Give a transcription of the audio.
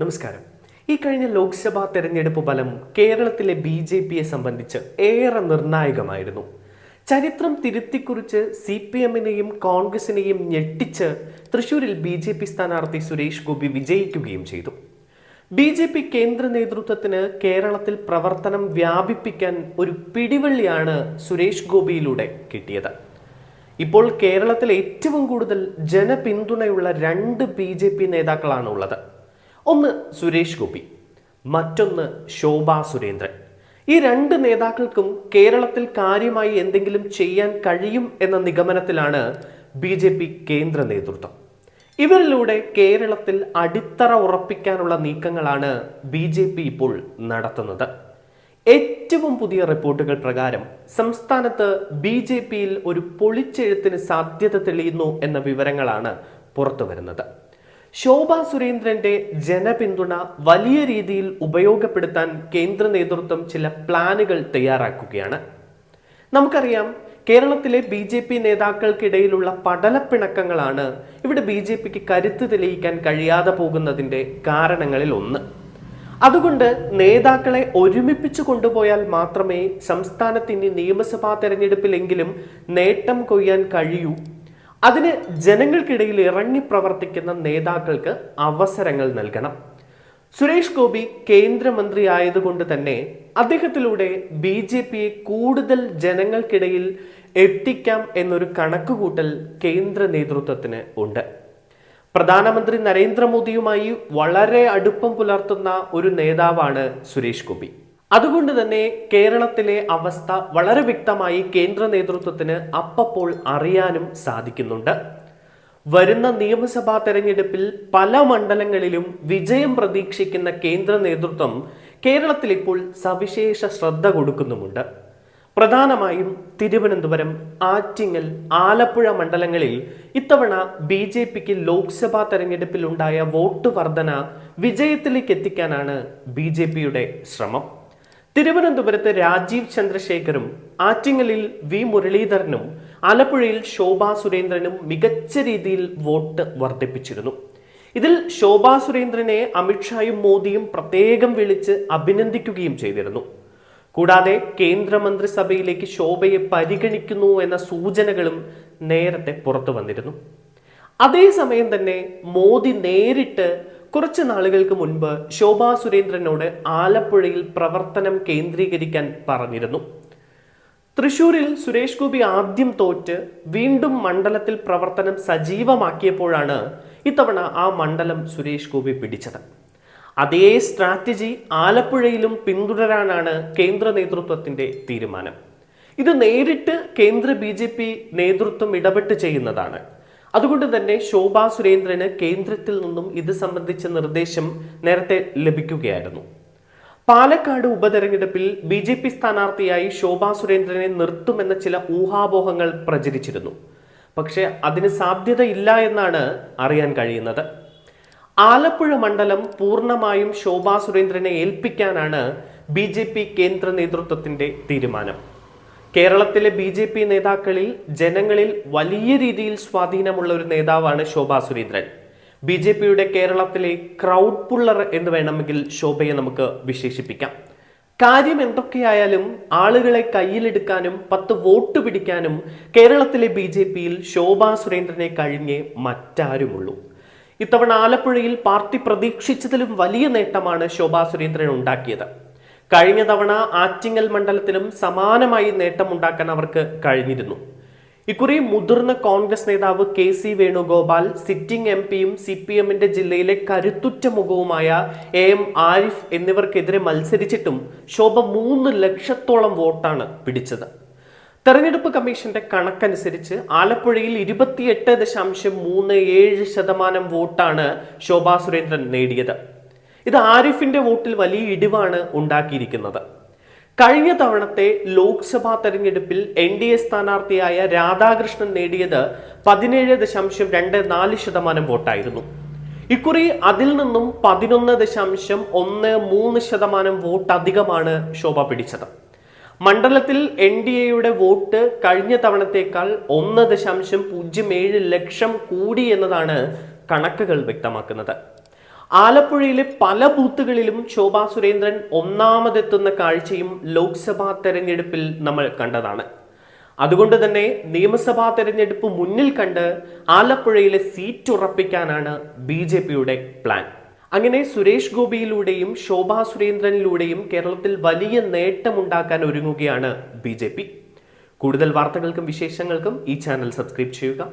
നമസ്കാരം. ഈ കഴിഞ്ഞ ലോക്സഭാ തെരഞ്ഞെടുപ്പ് ഫലം കേരളത്തിലെ ബി ജെ പിയെ സംബന്ധിച്ച് ഏറെ നിർണായകമായിരുന്നു. ചരിത്രം തിരുത്തിക്കുറിച്ച് സി പി എമ്മിനെയും കോൺഗ്രസിനെയും ഞെട്ടിച്ച് തൃശൂരിൽ ബി ജെ പി സ്ഥാനാർത്ഥി സുരേഷ് ഗോപി വിജയിക്കുകയും ചെയ്തു. ബി ജെ പി കേന്ദ്ര നേതൃത്വത്തിന് കേരളത്തിൽ പ്രവർത്തനം വ്യാപിപ്പിക്കാൻ ഒരു പിടിവള്ളിയാണ് സുരേഷ് ഗോപിയിലൂടെ കിട്ടിയത്. ഇപ്പോൾ കേരളത്തിൽ ഏറ്റവും കൂടുതൽ ജനപിന്തുണയുള്ള രണ്ട് ബി ജെ പി നേതാക്കളാണ് ഉള്ളത് ഒന്ന് സുരേഷ് ഗോപി മറ്റൊന്ന് ശോഭാ സുരേന്ദ്രൻ. ഈ രണ്ട് നേതാക്കൾക്കും കേരളത്തിൽ കാര്യമായി എന്തെങ്കിലും ചെയ്യാൻ കഴിയും എന്ന നിഗമനത്തിലാണ് ബി ജെ പി കേന്ദ്ര നേതൃത്വം. ഇവരിലൂടെ കേരളത്തിൽ അടിത്തറ ഉറപ്പിക്കാനുള്ള നീക്കങ്ങളാണ് ബി ജെ പി ഇപ്പോൾ നടത്തുന്നത്. ഏറ്റവും പുതിയ റിപ്പോർട്ടുകൾ പ്രകാരം സംസ്ഥാനത്ത് ബി ജെ പിയിൽ ഒരു പൊളിച്ചെഴുത്തിന് സാധ്യത തെളിയുന്നു എന്ന വിവരങ്ങളാണ് പുറത്തു വരുന്നത് ശോഭാ സുരേന്ദ്രന്റെ ജനപിന്തുണ വലിയ രീതിയിൽ ഉപയോഗപ്പെടുത്താൻ കേന്ദ്ര നേതൃത്വം ചില പ്ലാനുകൾ തയ്യാറാക്കുകയാണ്. നമുക്കറിയാം കേരളത്തിലെ ബി ജെ പി നേതാക്കൾക്കിടയിലുള്ള പടലപ്പിണക്കങ്ങളാണ് ഇവിടെ ബി ജെ പിക്ക് കരുത്ത് തെളിയിക്കാൻ കഴിയാതെ പോകുന്നതിന്റെ കാരണങ്ങളിൽ ഒന്ന്. അതുകൊണ്ട് നേതാക്കളെ ഒരുമിപ്പിച്ചു കൊണ്ടുപോയാൽ മാത്രമേ സംസ്ഥാനത്തിന് നിയമസഭാ തെരഞ്ഞെടുപ്പിലെങ്കിലും നേട്ടം കൊയ്യാൻ കഴിയൂ അതിന് ജനങ്ങൾക്കിടയിൽ ഇറങ്ങി പ്രവർത്തിക്കുന്ന നേതാക്കൾക്ക് അവസരങ്ങൾ നൽകണം. സുരേഷ് ഗോപി കേന്ദ്രമന്ത്രി ആയതുകൊണ്ട് തന്നെ അദ്ദേഹത്തിലൂടെ ബി ജെ പിയെ കൂടുതൽ ജനങ്ങൾക്കിടയിൽ എത്തിക്കാം എന്നൊരു കണക്കുകൂട്ടൽ കേന്ദ്ര നേതൃത്വത്തിന് ഉണ്ട്. പ്രധാനമന്ത്രി നരേന്ദ്രമോദിയുമായി വളരെ അടുപ്പം പുലർത്തുന്ന ഒരു നേതാവാണ് സുരേഷ് ഗോപി. അതുകൊണ്ട് തന്നെ കേരളത്തിലെ അവസ്ഥ വളരെ വ്യക്തമായി കേന്ദ്ര നേതൃത്വത്തിന് അപ്പപ്പോൾ അറിയാനും സാധിക്കുന്നുണ്ട്. വരുന്ന നിയമസഭാ തെരഞ്ഞെടുപ്പിൽ പല മണ്ഡലങ്ങളിലും വിജയം പ്രതീക്ഷിക്കുന്ന കേന്ദ്ര നേതൃത്വം കേരളത്തിൽ ഇപ്പോൾ സവിശേഷ ശ്രദ്ധ കൊടുക്കുന്നുമുണ്ട്. പ്രധാനമായും തിരുവനന്തപുരം ആറ്റിങ്ങൽ ആലപ്പുഴ മണ്ഡലങ്ങളിൽ ഇത്തവണ ബി ജെ പിക്ക് ലോക്സഭാ തെരഞ്ഞെടുപ്പിൽ ഉണ്ടായ വോട്ട് വർധന വിജയത്തിലേക്ക് എത്തിക്കാനാണ് ബി ശ്രമം. തിരുവനന്തപുരത്ത് രാജീവ് ചന്ദ്രശേഖരും ആറ്റിങ്ങലിൽ വി മുരളീധരനും ആലപ്പുഴയിൽ ശോഭാ സുരേന്ദ്രനും മികച്ച രീതിയിൽ വോട്ട് വർദ്ധിപ്പിച്ചിരുന്നു. ഇതിൽ ശോഭാ സുരേന്ദ്രനെ അമിത്ഷായും മോദിയും പ്രത്യേകം വിളിച്ച് അഭിനന്ദിക്കുകയും ചെയ്തിരുന്നു. കൂടാതെ കേന്ദ്രമന്ത്രിസഭയിലേക്ക് ശോഭയെ പരിഗണിക്കുന്നു എന്ന സൂചനകളും നേരത്തെ പുറത്തു വന്നിരുന്നു. അതേസമയം തന്നെ മോദി നേരിട്ട് കുറച്ച് നാളുകൾക്ക് മുൻപ് ശോഭാ സുരേന്ദ്രനോട് ആലപ്പുഴയിൽ പ്രവർത്തനം കേന്ദ്രീകരിക്കാൻ പറഞ്ഞിരുന്നു. തൃശൂരിൽ സുരേഷ് ഗോപി ആദ്യം തോറ്റ് വീണ്ടും മണ്ഡലത്തിൽ പ്രവർത്തനം സജീവമാക്കിയപ്പോഴാണ് ഇത്തവണ ആ മണ്ഡലം സുരേഷ് ഗോപി പിടിച്ചത്. അതേ സ്ട്രാറ്റജി ആലപ്പുഴയിലും പിന്തുടരാനാണ് കേന്ദ്ര നേതൃത്വത്തിന്റെ തീരുമാനം. ഇത് നേരിട്ട് കേന്ദ്ര ബി നേതൃത്വം ഇടപെട്ട് ചെയ്യുന്നതാണ്. അതുകൊണ്ട് തന്നെ ശോഭാ സുരേന്ദ്രന് കേന്ദ്രത്തിൽ നിന്നും ഇത് സംബന്ധിച്ച നിർദ്ദേശം നേരത്തെ ലഭിക്കുകയായിരുന്നു. പാലക്കാട് ഉപതെരഞ്ഞെടുപ്പിൽ ബി ജെ പി സ്ഥാനാർത്ഥിയായി ശോഭാ സുരേന്ദ്രനെ നിർത്തുമെന്ന ചില ഊഹാപോഹങ്ങൾ പ്രചരിച്ചിരുന്നു. പക്ഷേ അതിന് സാധ്യതയില്ല എന്നാണ് അറിയാൻ കഴിയുന്നത്. ആലപ്പുഴ മണ്ഡലം പൂർണമായും ശോഭാ സുരേന്ദ്രനെ ഏൽപ്പിക്കാനാണ് ബി കേന്ദ്ര നേതൃത്വത്തിന്റെ തീരുമാനം. കേരളത്തിലെ ബി ജെ പി നേതാക്കളിൽ ജനങ്ങളിൽ വലിയ രീതിയിൽ സ്വാധീനമുള്ള ഒരു നേതാവാണ് ശോഭാ സുരേന്ദ്രൻ. ബി ജെ പിയുടെ കേരളത്തിലെ ക്രൗഡ് പുള്ളർ എന്ന് വേണമെങ്കിൽ ശോഭയെ നമുക്ക് വിശേഷിപ്പിക്കാം. കാര്യം എന്തൊക്കെയായാലും ആളുകളെ കയ്യിലെടുക്കാനും പത്ത് വോട്ട് പിടിക്കാനും കേരളത്തിലെ ബി ജെ പിയിൽ ശോഭാ സുരേന്ദ്രനെ കഴിഞ്ഞേ മറ്റാരുമുള്ളൂ. ഇത്തവണ ആലപ്പുഴയിൽ പാർട്ടി പ്രതീക്ഷിച്ചതിലും വലിയ നേട്ടമാണ് ശോഭാ സുരേന്ദ്രൻ ഉണ്ടാക്കിയത്. കഴിഞ്ഞ തവണ ആറ്റിങ്ങൽ മണ്ഡലത്തിലും സമാനമായി നേട്ടമുണ്ടാക്കാൻ അവർക്ക് കഴിഞ്ഞിരുന്നു. ഇക്കുറി മുതിർന്ന കോൺഗ്രസ് നേതാവ് K C Venugopal sitting M പിയും സി പി എമ്മിന്റെ ജില്ലയിലെ കരുത്തുറ്റ മുഖവുമായ എ എം ആരിഫ് എന്നിവർക്കെതിരെ മത്സരിച്ചിട്ടും ശോഭ മൂന്ന് ലക്ഷത്തോളം വോട്ടാണ് പിടിച്ചത്. തെരഞ്ഞെടുപ്പ് കമ്മീഷന്റെ കണക്കനുസരിച്ച് ആലപ്പുഴയിൽ ഇരുപത്തിയെട്ട് ദശാംശം മൂന്ന് ഏഴ് ശതമാനം വോട്ടാണ് ശോഭാ സുരേന്ദ്രൻ നേടിയത്. ഇത് ആരിഫിന്റെ വോട്ടിൽ വലിയ ഇടിവാണ് ഉണ്ടാക്കിയിരിക്കുന്നത്. കഴിഞ്ഞ തവണത്തെ ലോക്സഭാ തെരഞ്ഞെടുപ്പിൽ എൻ ഡി എ സ്ഥാനാർത്ഥിയായ രാധാകൃഷ്ണൻ നേടിയത് പതിനേഴ് ദശാംശം രണ്ട് നാല് ശതമാനം വോട്ടായിരുന്നു. ഇക്കുറി അതിൽ നിന്നും പതിനൊന്ന് ദശാംശം ഒന്ന് മൂന്ന് ശതമാനം വോട്ട് അധികമാണ് ശോഭ പിടിച്ചത്. മണ്ഡലത്തിൽ എൻ ഡി എയുടെ വോട്ട് കഴിഞ്ഞ തവണത്തേക്കാൾ ഒന്ന് ദശാംശം പൂജ്യം ഏഴ് ലക്ഷം കൂടി എന്നതാണ് കണക്കുകൾ വ്യക്തമാക്കുന്നത്. ആലപ്പുഴയിലെ പല ബൂത്തുകളിലും ശോഭാ സുരേന്ദ്രൻ ഒന്നാമതെത്തുന്ന കാഴ്ചയും ലോക്സഭാ തെരഞ്ഞെടുപ്പിൽ നമ്മൾ കണ്ടതാണ്. അതുകൊണ്ട് തന്നെ നിയമസഭാ തെരഞ്ഞെടുപ്പ് മുന്നിൽ കണ്ട് ആലപ്പുഴയിലെ സീറ്റ് ഉറപ്പിക്കാനാണ് ബി ജെ പിയുടെ പ്ലാൻ. അങ്ങനെ സുരേഷ് ഗോപിയിലൂടെയും ശോഭാ സുരേന്ദ്രനിലൂടെയും കേരളത്തിൽ വലിയ നേട്ടമുണ്ടാക്കാൻ ഒരുങ്ങുകയാണ് ബി ജെ പി. കൂടുതൽ വാർത്തകൾക്കും വിശേഷങ്ങൾക്കും ഈ ചാനൽ സബ്സ്ക്രൈബ് ചെയ്യുക.